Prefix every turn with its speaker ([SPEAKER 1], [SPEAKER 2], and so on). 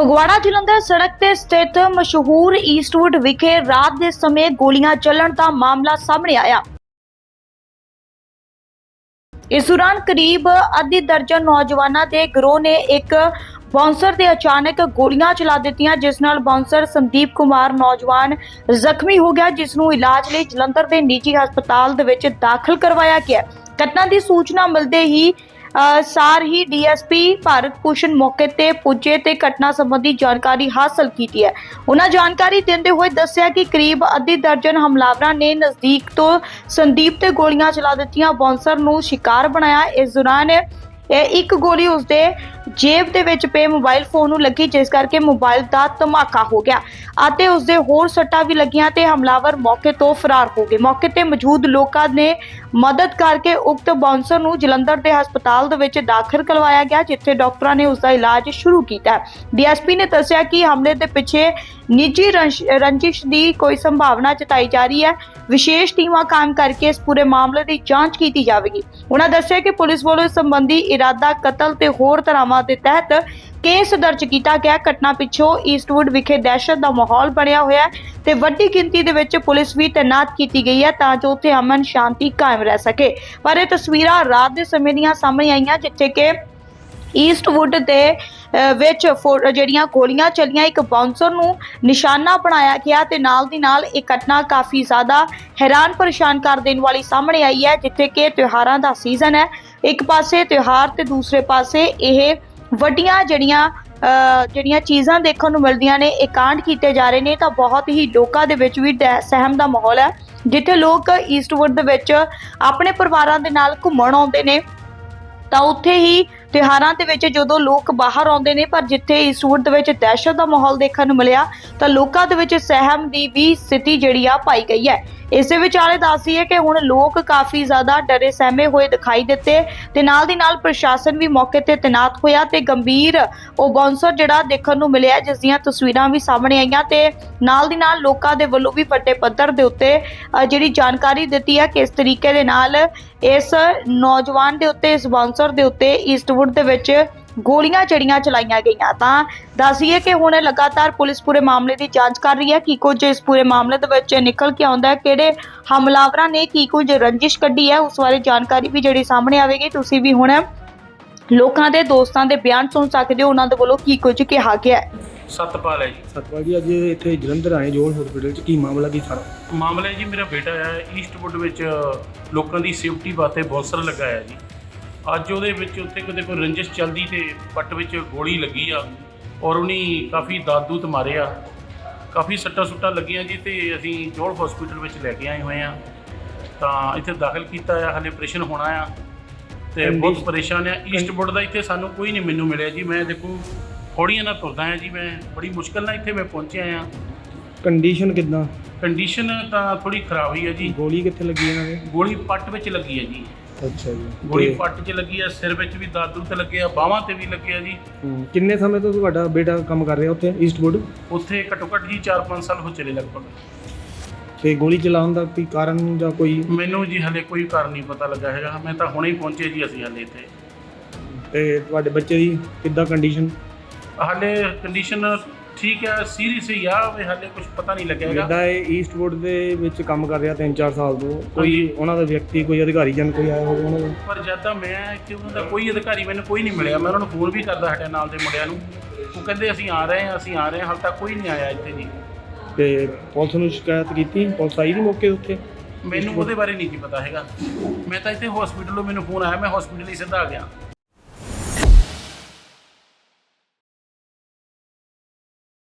[SPEAKER 1] ਫਗਵਾੜਾ ਜਲੰਧਰ ਸੜਕ ਤੇ ਸਥਿਤ ਮਸ਼ਹੂਰ ਈਸਟਵੁੱਡ ਵਿਖੇ ਰਾਤ ਦੇ ਸਮੇਂ ਗੋਲੀਆਂ ਚੱਲਣ ਦਾ ਮਾਮਲਾ ਸਾਹਮਣੇ ਆਇਆ। ਇਸ ਦੌਰਾਨ ਕਰੀਬ ਅੱਧੀ ਦਰਜਨ ਨੌਜਵਾਨਾਂ ਦੇ ਗਰੋਹ ਨੇ ਇੱਕ ਬਾਉਂਸਰ ਦੇ ਅਚਾਨਕ ਗੋਲੀਆਂ ਚਲਾ ਦਿੱਤੀਆਂ, ਜਿਸ ਨਾਲ ਬਾਉਂਸਰ ਸੰਦੀਪ ਕੁਮਾਰ ਨੌਜਵਾਨ ਜ਼ਖਮੀ ਹੋ ਗਿਆ, ਜਿਸ ਨੂੰ ਇਲਾਜ ਲਈ ਜਲੰਧਰ ਦੇ ਨਿੱਜੀ ਹਸਪਤਾਲ ਦੇ ਵਿੱਚ ਦਾਖਲ ਕਰਵਾਇਆ ਗਿਆ। ਘਟਨਾ ਦੀ ਸੂਚਨਾ ਮਿਲਦੇ ਹੀ ਸਾਰ ਹੀ ਡੀਐਸਪੀ ਭਾਰਤ ਭੂਸ਼ਣ ਮੌਕੇ ਤੇ ਪੁੱਜੇ ਤੇ ਘਟਨਾ ਸੰਬੰਧੀ ਜਾਣਕਾਰੀ ਹਾਸਲ ਕੀਤੀ ਹੈ। ਉਹਨਾਂ ਜਾਣਕਾਰੀ ਦਿੰਦੇ ਹੋਏ ਦੱਸਿਆ ਕਿ ਕਰੀਬ ਅੱਧੀ ਦਰਜਨ ਹਮਲਾਵਰਾਂ ਨੇ ਨਜ਼ਦੀਕ ਤੋਂ ਸੰਦੀਪ ਤੇ ਗੋਲੀਆਂ ਚਲਾ ਦਿੱਤੀਆਂ। ਬੌਂਸਰ ਨੂੰ ਸ਼ਿਕਾਰ ਬਣਾਇਆ। ਇਸ ਦੌਰਾਨ ਇਹ ਇੱਕ ਗੋਲੀ ਉਸਦੇ ਜੇਬ ਦੇ ਵਿੱਚ ਪਏ ਮੋਬਾਈਲ ਫੋਨ ਨੂੰ ਲੱਗੀ, ਜਿਸ ਕਰਕੇ ਮੋਬਾਈਲ ਦਾ ਧਮਾਕਾ ਹੋ ਗਿਆ ਅਤੇ ਉਸਦੇ ਹੋਰ ਸੱਟਾਂ ਵੀ ਲੱਗੀਆਂ ਤੇ ਹਮਲਾਵਰ ਮੌਕੇ ਤੋਂ ਫਰਾਰ ਹੋ ਗਏ। ਮੌਕੇ ਤੇ ਮੌਜੂਦ ਲੋਕਾਂ ਨੇ ਮਦਦ ਕਰਕੇ ਉਕਤ ਬਾਉਂਸਰ ਨੂੰ ਜਲੰਧਰ ਦੇ ਹਸਪਤਾਲ ਦੇ ਵਿੱਚ ਦਾਖਲ ਕਰਵਾਇਆ ਗਿਆ, ਜਿੱਥੇ ਡਾਕਟਰਾਂ ਨੇ ਉਸਦਾ ਇਲਾਜ ਸ਼ੁਰੂ ਕੀਤਾ। ਡੀਐਸਪੀ ਨੇ ਦੱਸਿਆ ਕਿ ਹਮਲੇ ਦੇ ਪਿੱਛੇ ਨਿੱਜੀ ਰੰਜਿਸ਼ ਦੀ ਕੋਈ ਸੰਭਾਵਨਾ ਜਤਾਈ ਜਾ ਰਹੀ ਹੈ। ਵਿਸ਼ੇਸ਼ ਟੀਮਾਂ ਕੰਮ ਕਰਕੇ ਇਸ ਪੂਰੇ ਮਾਮਲੇ ਦੀ ਜਾਂਚ ਕੀਤੀ ਜਾਵੇਗੀ। ਉਹਨਾਂ ਦੱਸਿਆ ਕਿ ਪੁਲਿਸ ਵੱਲੋਂ ਇਸ ਸੰਬੰਧੀ ਇਰਾਦਾ ਕਤਲ ਤੇ ਹੋਰ ਧਾਰਾਵਾਂ ਦੇ ਤਹਿਤ ਕੇਸ ਦਰਜ ਕੀਤਾ ਗਿਆ। ਘਟਨਾ ਪਿੱਛੋਂ ਈਸਟਵੁੱਡ ਵਿਖੇ ਦਹਿਸ਼ਤ ਦਾ ਮਾਹੌਲ ਬਣਿਆ ਹੋਇਆ ਹੈ ਤੇ ਵੱਡੀ ਗਿਣਤੀ ਦੇ ਵਿੱਚ ਪੁਲਿਸ ਵੀ ਤੈਨਾਤ ਕੀਤੀ ਗਈ ਹੈ ਤਾਂ ਜੋ ਉੱਥੇ ਅਮਨ ਸ਼ਾਂਤੀ ਕਾਇਮ ਰਹਿ ਸਕੇ। ਪਰ ਇਹ ਤਸਵੀਰਾਂ ਰਾਤ ਦੇ ਸਮੇਂ ਦੀਆਂ ਸਾਹਮਣੇ ਆਈਆਂ, ਜਿੱਥੇ ਕਿ ਈਸਟਵੁੱਡ ਦੇ ਵਿੱਚ ਫੋ- ਜਿਹੜੀਆਂ ਗੋਲੀਆਂ ਚੱਲੀਆਂ ਇੱਕ ਬਾਉਂਸਰ ਨੂੰ ਨਿਸ਼ਾਨਾ ਬਣਾਇਆ ਗਿਆ ਤੇ ਨਾਲ ਦੀ ਨਾਲ ਇਹ ਘਟਨਾ ਕਾਫੀ ਜ਼ਿਆਦਾ ਹੈਰਾਨ ਪਰੇਸ਼ਾਨ ਕਰ ਦੇਣ ਵਾਲੀ ਸਾਹਮਣੇ ਆਈ ਹੈ ਜਿੱਥੇ ਕਿ ਤਿਉਹਾਰਾਂ ਦਾ ਸੀਜ਼ਨ ਹੈ। ਇੱਕ ਪਾਸੇ ਤਿਉਹਾਰ ਤੇ ਦੂਸਰੇ ਪਾਸੇ ਇਹ ਵੱਡੀਆਂ ਜਿਹੜੀਆਂ ਅ, ਜਿਹੜੀਆਂ ਚੀਜ਼ਾਂ ਦੇਖਣ ਨੂੰ ਮਿਲਦੀਆਂ ਨੇ ਇਹ ਕਾਂਡ ਕੀਤੇ ਜਾ ਰਹੇ ਨੇ ਤਾਂ ਬਹੁਤ ਹੀ ਲੋਕਾਂ ਦੇ ਵਿੱਚ ਵੀ ਦਹਿ- ਸਹਿਮ ਦਾ ਮਾਹੌਲ ਹੈ ਜਿੱਥੇ ਲੋਕ ਈਸਟਵੁੱਡ ਦੇ ਵਿੱਚ ਆਪਣੇ ਪਰਿਵਾਰਾਂ ਦੇ ਨਾਲ ਘੁੰਮਣ ਆਉਂਦੇ ਨੇ। ਤਾਂ ਉੱਥੇ ਹੀ ਤਿਉਹਾਰਾਂ ਦੇ ਵਿੱਚ ਜਦੋਂ ਲੋਕ ਬਾਹਰ ਆਉਂਦੇ ਨੇ, ਪਰ ਜਿੱਥੇ ਇਸ ਸੂਟ ਵਿੱਚ ਦਹਿਸ਼ਤ ਦਾ ਮਾਹੌਲ ਦੇਖਣ ਨੂੰ ਮਿਲਿਆ, ਤਾਂ ਲੋਕਾਂ ਦੇ ਵਿੱਚ ਸਹਿਮ ਦੀ ਵੀ ਸਥਿਤੀ ਜਿਹੜੀ ਆ ਪਾਈ ਗਈ ਹੈ। ਇਸੇ ਵਿਚਾਲੇ ਦੱਸਦੀ ਹੈ ਕਿ ਹੁਣ ਲੋਕ ਕਾਫੀ ਜ਼ਿਆਦਾ ਡਰੇ ਸਹਿਮੇ ਹੋਏ ਦਿਖਾਈ ਦਿੱਤੇ ਤੇ ਨਾਲ ਦੀ ਨਾਲ ਪ੍ਰਸ਼ਾਸਨ ਵੀ ਮੌਕੇ ਤੇ ਤੈਨਾਤ ਹੋਇਆ ਤੇ ਗੰਭੀਰ ਉਹ ਬਾਉਂਸਰ ਜਿਹੜਾ ਦੇਖਣ ਨੂੰ ਮਿਲਿਆ, ਜਿਸ ਦੀਆਂ ਤਸਵੀਰਾਂ ਵੀ ਸਾਹਮਣੇ ਆਈਆਂ ਤੇ ਨਾਲ ਦੀ ਨਾਲ ਲੋਕਾਂ ਦੇ ਵੱਲੋਂ ਵੀ ਵੱਡੇ ਪੱਧਰ ਦੇ ਉੱਤੇ ਜਿਹੜੀ ਜਾਣਕਾਰੀ ਦਿੱਤੀ ਹੈ ਕਿਸ ਤਰੀਕੇ ਦੇ ਨਾਲ ਇਸ ਨੌਜਵਾਨ ਦੇ ਉੱਤੇ ਇਸ ਬਾਉਂਸਰ ਦੇ ਉੱਤੇ ਈਸਟਵੁੱਡ ਦੇ ਵਿੱਚ ਗੋਲੀਆਂ ਚੜੀਆਂ ਚਲਾਈਆਂ ਗਈਆਂ। ਤਾਂ ਦੱਸੀਏ ਕਿ ਹੁਣ ਲਗਾਤਾਰ ਪੁਲਿਸ ਪੂਰੇ ਮਾਮਲੇ ਦੀ ਜਾਂਚ ਕਰ ਰਹੀ ਹੈ। ਕੀ ਕੁਝ ਇਸ ਪੂਰੇ ਮਾਮਲੇ ਦੇ ਵਿੱਚ ਨਿਕਲ ਕੇ ਆਉਂਦਾ ਹੈ? ਕਿਹੜੇ ਹਮਲਾਵਰਾਂ ਨੇ ਕੀ ਕੁਝ ਰੰਜਿਸ਼ ਕੱਢੀ ਹੈ? ਉਸ ਬਾਰੇ ਜਾਣਕਾਰੀ ਵੀ ਜਿਹੜੀ ਸਾਹਮਣੇ ਆਵੇਗੀ। ਤੁਸੀਂ ਵੀ ਹੁਣ ਲੋਕਾਂ ਦੇ ਦੋਸਤਾਂ ਦੇ ਬਿਆਨ ਸੁਣ ਸਕਦੇ ਹੋ। ਉਹਨਾਂ ਦੇ ਵੱਲੋਂ ਕੀ ਕੁਝ ਕਿਹਾ ਗਿਆ ਹੈ।
[SPEAKER 2] ਸਤਪਾਲ ਹੈ ਜੀ।
[SPEAKER 3] ਸਤਪਾਲ ਜੀ ਅੱਜ ਇੱਥੇ ਜਲੰਧਰ ਆਏ ਜੋਨ ਹਸਪੀਟਲ ਚ। ਕੀ ਮਾਮਲਾ ਕੀ ਸਾਰਾ?
[SPEAKER 2] ਮਾਮਲਾ ਹੈ ਜੀ ਮੇਰਾ ਬੇਟਾ ਹੈ ਈਸਟਵੁੱਡ ਵਿੱਚ ਲੋਕਾਂ ਦੀ ਸੇਫਟੀ ਵਾਸਤੇ ਬੌਂਸਰ ਲਗਾਇਆ ਜੀ। ਅੱਜ ਉਹਦੇ ਵਿੱਚ ਉੱਥੇ ਕਿਤੇ ਕੋਈ ਰੰਜਿਸ਼ ਚੱਲਦੀ ਤੇ ਪੱਟ ਵਿੱਚ ਗੋਲੀ ਲੱਗੀ ਆ ਔਰ ਉਹਨੇ ਕਾਫੀ ਦਾਦੂ ਤੇ ਮਾਰਿਆ ਕਾਫੀ ਸੱਟਾਂ ਸੁੱਟਾਂ ਲੱਗੀਆਂ ਜੀ ਤੇ ਅਸੀਂ ਜੋਲ ਹਸਪੀਟਲ ਵਿੱਚ ਲੈ ਕੇ ਆਏ ਹੋਏ ਆ। ਤਾਂ ਇੱਥੇ ਦਾਖਲ ਕੀਤਾ ਆ ਹਲੇ ਆਪਰੇਸ਼ਨ ਹੋਣਾ ਆ। ਤੇ ਬਹੁਤ ਪਰੇਸ਼ਾਨ ਆ। ਈਸਟਵੁੱਡ ਦਾ ਇੱਥੇ ਸਾਨੂੰ ਕੋਈ ਨਹੀਂ ਮੈਨੂੰ ਮਿਲਿਆ ਜੀ। ਮੈਂ ਦੇਖੋ ਹੌੜੀਆਂ ਨਾਲ ਤੁਰਦਾ ਆ ਜੀ ਮੈਂ ਬੜੀ ਮੁਸ਼ਕਲ ਨਾਲ ਇੱਥੇ ਮੈਂ ਪਹੁੰਚਿਆ ਆ
[SPEAKER 3] ਕੰਡੀਸ਼ਨ ਕਿਦਾਂ?
[SPEAKER 2] ਕੰਡੀਸ਼ਨ ਤਾਂ ਥੋੜੀ ਖਰਾਬ ਹੀ ਹੈ ਜੀ।
[SPEAKER 3] ਗੋਲੀ ਕਿੱਥੇ ਲੱਗੀ ਇਹਨਾਂ ਦੇ?
[SPEAKER 2] ਗੋਲੀ ਪੱਟ ਵਿੱਚ ਲੱਗੀ ਹੈ ਜੀ।
[SPEAKER 3] ਅੱਛਾ ਜੀ।
[SPEAKER 2] ਗੋਲੀ ਪੱਟ 'ਚ ਲੱਗੀ ਹੈ ਸਿਰ ਵਿੱਚ ਵੀ ਦਾਦੂ ਤੇ ਲੱਗੇ ਆ ਬਾਹਾਂ ਤੇ ਵੀ ਲੱਗੇ ਆ ਜੀ।
[SPEAKER 3] ਹੂੰ, ਕਿੰਨੇ ਸਮੇਂ ਤੋਂ ਤੁਹਾਡਾ ਬੇਟਾ ਕੰਮ ਕਰ ਰਿਹਾ ਉੱਥੇ ਈਸਟਵੁੱਡ
[SPEAKER 2] ਉੱਥੇ ਘੱਟੋ ਘੱਟ ਜੀ 4-5 ਸਾਲ ਹੋ ਚਲੇ ਲਗਭਗ।
[SPEAKER 3] ਤੇ ਗੋਲੀ ਚਲਾਉਣ ਦਾ ਕੋਈ ਕਾਰਨ ਜਾਂ ਕੋਈ
[SPEAKER 2] ਮੈਨੂੰ ਜੀ ਹਲੇ ਕੋਈ ਕਾਰਨ ਨਹੀਂ ਪਤਾ ਲੱਗਾ ਹੈਗਾ। ਮੈਂ ਤਾਂ ਹੁਣੇ ਹੀ ਪਹੁੰਚੇ ਜੀ ਅਸੀਂ ਹਲੇ ਇੱਥੇ।
[SPEAKER 3] ਤੇ ਤੁਹਾਡੇ ਬੱਚੇ ਦੀ ਕਿੱਦਾਂ ਕੰਡੀਸ਼ਨ
[SPEAKER 2] ਹਲੇ ਕੰਡੀਸ਼ਨ ਠੀਕ ਹੈ ਸੀਰੀਅਸ ਹੀ ਆ ਵੀ ਹਲੇ ਕੁਝ ਪਤਾ ਨਹੀਂ ਲੱਗਿਆ ਹੈਗਾ।
[SPEAKER 3] ਜਿੱਦਾਂ ਇਹ ਈਸਟਵੁੱਡ ਦੇ ਵਿੱਚ ਕੰਮ ਕਰ ਰਿਹਾ 3-4 ਸਾਲ ਤੋਂ ਕੋਈ
[SPEAKER 2] ਹਾਂਜੀ।
[SPEAKER 3] ਉਹਨਾਂ ਦਾ ਵਿਅਕਤੀ ਕੋਈ ਅਧਿਕਾਰੀ ਜਨ ਕੋਈ ਆਇਆ ਹੋਵੇ ਉਹਨਾਂ ਦਾ?
[SPEAKER 2] ਪਰ ਜਦ ਦਾ ਮੈਂ ਇੱਥੇ ਉਹਨਾਂ ਦਾ ਕੋਈ ਅਧਿਕਾਰੀ ਮੈਨੂੰ ਕੋਈ ਨਹੀਂ ਮਿਲਿਆ। ਮੈਂ ਉਹਨਾਂ ਨੂੰ ਫੋਨ ਵੀ ਕਰਦਾ ਸਾਡੇ ਨਾਲ ਦੇ ਮੁੰਡਿਆਂ ਨੂੰ। ਉਹ ਕਹਿੰਦੇ ਅਸੀਂ ਆ ਰਹੇ ਹਾਂ ਅਸੀਂ ਆ ਰਹੇ ਹਾਂ ਹਾਲੇ ਤੱਕ ਕੋਈ ਨਹੀਂ ਆਇਆ ਇੱਥੇ ਜੀ।
[SPEAKER 3] ਤੇ ਪੁਲਿਸ ਨੂੰ ਸ਼ਿਕਾਇਤ ਕੀਤੀ? ਪੁਲਿਸ ਆਈ ਨਹੀਂ ਮੌਕੇ ਉੱਤੇ?
[SPEAKER 2] ਮੈਨੂੰ ਉਹਦੇ ਬਾਰੇ ਨਹੀਂ ਜੀ ਪਤਾ ਹੈਗਾ। ਮੈਂ ਤਾਂ ਇੱਥੇ ਹਸਪੀਟਲੋਂ ਮੈਨੂੰ ਫੋਨ ਆਇਆ ਮੈਂ ਹਸਪੀਟਲ ਹੀ ਸਿੱਧਾ ਆ ਗਿਆ।